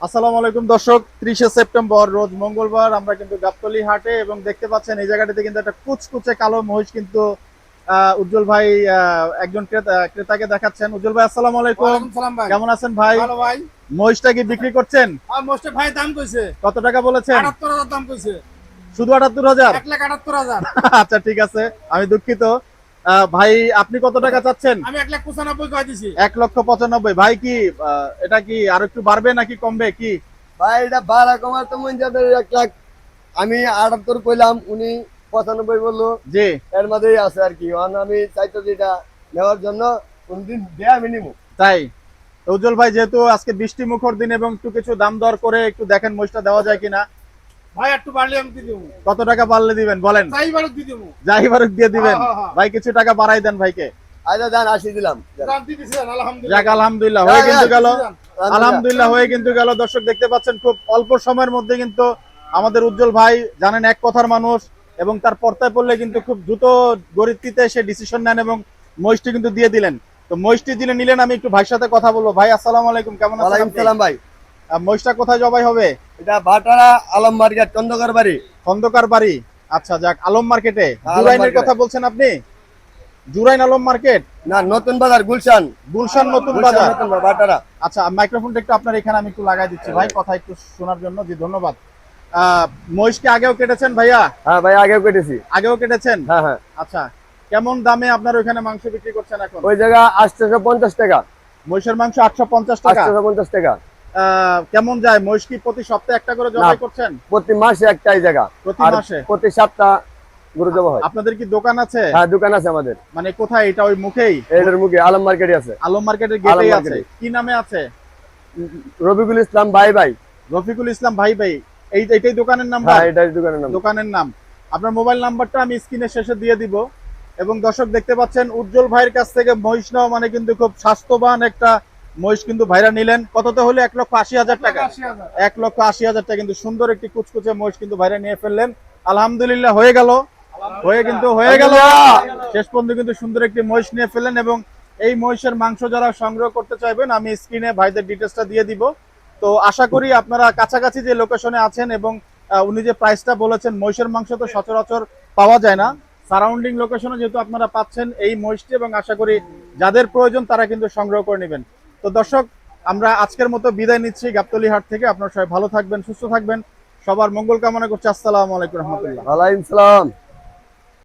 আসসালামু আলাইকুম দর্শক ত্রিশে সেপ্টেম্বর রোজ মঙ্গলবার। আমরা কিন্তু গাবতলি হাটে এবং দেখতে পাচ্ছেন এই জায়গাটিতে কিন্তু একটা কুচকুচে কালো মহিষ কিন্তু উজ্জ্বল ভাই একজন ক্রেতা- ক্রেতাকে দেখাচ্ছেন। উজ্জ্বল ভাই আসসালামু আলাইকুম। কেমন আছেন ভাই? ভালো ভাই। মহিষটা কি বিক্রি করছেন? আর মোস্টে ভাই দাম কইছে। কত টাকা বলেছেন? দাম কইছে। শুধু আটাত্তর হাজার? এক লাখ আটাত্তর হাজার। আচ্ছা ঠিক আছে। আমি দুঃখিত। ভাই আপনি কত টাকা চাচ্ছেন? আমি এক লাখ পঁচানব্বই কয় দিছি। এক লক্ষ পঁচানব্বই। ভাই কি আহ, এটা কি আর একটু বাড়বে নাকি কমবে কি? ভাই এটা ভাড়া কমার তো মন যাবে এক লাখ। আমি আটাত্তর কইলাম উনি পঁচানব্বই বলল। জি। এর মধ্যেই আছে আর কি। আমি চাইতো যে এটা নেওয়ার জন্য কোনদিন দেয়া আমি নিবো তাই? উজ্জ্বল ভাই যেহেতু আজকে বৃষ্টি মুখর দিন এবং একটু কিছু দাম দর করে একটু দেখেন মহিষটা দেওয়া যায় কিনা। ভাই একটু বাড়লে আমি দিয়ে দেবো। কত টাকা বাড়লে দিবেন বলেন? দিয়ে দেবো। যাই বারুক দিয়ে দিবেন। হ্যাঁ, হ্যাঁ, হ্যাঁ। ভাই কিছু টাকা বাড়াই দেন ভাইকে। আচ্ছা যান আসি দিলাম। যান। দাম দিয়ে দিছেন আলহামদুলিল্লাহ। যাক আলহামদুলিল্লাহ হয়ে কিন্তু গেল। আলহামদুলিল্লাহ হয়ে কিন্তু গেল। দর্শক দেখতে পাচ্ছেন খুব অল্প সময়ের মধ্যে কিন্তু আমাদের উজ্জ্বল ভাই জানেন এক কথার মানুষ এবং তার পর্তায় পড়লে কিন্তু খুব দ্রুত গরিবটিতে সে ডিসিশন নেন এবং মহিষটি কিন্তু দিয়ে দিলেন। তো মহিষটি দিলে নিলেন আমি একটু ভাইয়ের সাথে কথা বলব। ভাই আসসালামু আলাইকুম কেমন আছেন ওয়ালাইকুম আপনি? সালাম ভাই। মহিষটা কোথায় জবাই হবে? এটা ভাটারা আলম মার্কেট চন্দ্রকর বাড়ি। খন্দকার বাড়ি। আচ্ছা যাক আলম মার্কেটে। জুরাইনের কথা বলছেন আপনি? জুরাইন আলম মার্কেট? না নতুন বাজার গুলশান। গুলশান নতুন বাজার। ভাটারা। আচ্ছা মাইক্রোফোনটা একটু আপনার এখানে আমি একটু লাগাই দিচ্ছি ভাই কথা একটু শোনার জন্য জি ধন্যবাদ। আহ, মহিষকে আগেও কেটেছেন ভাইয়া? হ্যাঁ ভাই আগেও কেটেছি। আগেও কেটেছেন? হ্যাঁ হ্যাঁ। আচ্ছা কেমন দামে আপনার ওইখানে মাংস বিক্রি করছেন এখন? ওই জায়গা আটশোশো পঞ্চাশ টাকা। মহিষের মাংস আটশো পঞ্চাশ টাকা। আটশোশো পঞ্চাশ টাকা। কেমন যায়? মহিষ কি প্রতি সপ্তাহে একটা করে জবাই করছেন? প্রতি মাসে একটাই জায়গা। প্রতি মাসে? প্রতি সপ্তাহ গরু জবা হয়। আপনাদের কি দোকান আছে? হ্যাঁ দোকান আছে আমাদের। মানে কোথায়? এটা ওই মুখেই? এটার মুখে আলম মার্কেটে আছে। আলম মার্কেটের গেটেই আছে। কি নামে আছে? রবিকুল ইসলাম ভাই ভাই। রফিকুল ইসলাম ভাই ভাই। এই এটাই দোকানের নাম্বার? হ্যাঁ এটাই দোকানের নাম দোকানের নাম। আপনার মোবাইল নাম্বারটা আমি স্ক্রিনের শেষে দিয়ে দিব। এবং দর্শক দেখতে পাচ্ছেন উজ্জ্বল ভাইয়ের কাছ থেকে মহিষ নেওয়া মানে কিন্তু খুব স্বাস্থ্যবান একটা মহিষ কিন্তু ভাইরা নিলেন কততে হলে? এক লক্ষ আশি হাজার টাকা। এক লক্ষ আশি হাজার। টাকা কিন্তু সুন্দর একটি কুচকুচে মহিষ কিন্তু ভাইরা নিয়ে ফেললেন। আলহামদুলিল্লাহ হয়ে গেল। হয়ে কিন্তু হয়ে গেল। শেষ পর্যন্ত কিন্তু সুন্দর একটি মহিষ নিয়ে ফেললেন এবং এই মহিষের মাংস যারা সংগ্রহ করতে চাইবেন আমি স্ক্রিনে ভাইদের ডিটেলসটা দিয়ে দিব। তো আশা করি আপনারা কাছাকাছি যে লোকেশনে আছেন এবং উনি যে প্রাইসটা বলেছেন মহিষের মাংস তো সচরাচর পাওয়া যায় না। সারাউন্ডিং লোকেশনে যেহেতু আপনারা পাচ্ছেন এই মহিষটি এবং আশা করি যাদের প্রয়োজন তারা কিন্তু সংগ্রহ করে নেবেন। তো দর্শক, আমরা আজকের মতো বিদায় নিচ্ছি গাবতলি হাট থেকে। আপনার সবাই ভালো থাকবেন, সুস্থ থাকবেন। সবার মঙ্গল কামনা করছি। আসসালামু আলাইকুম রহমতুল্লাহ। সালাম।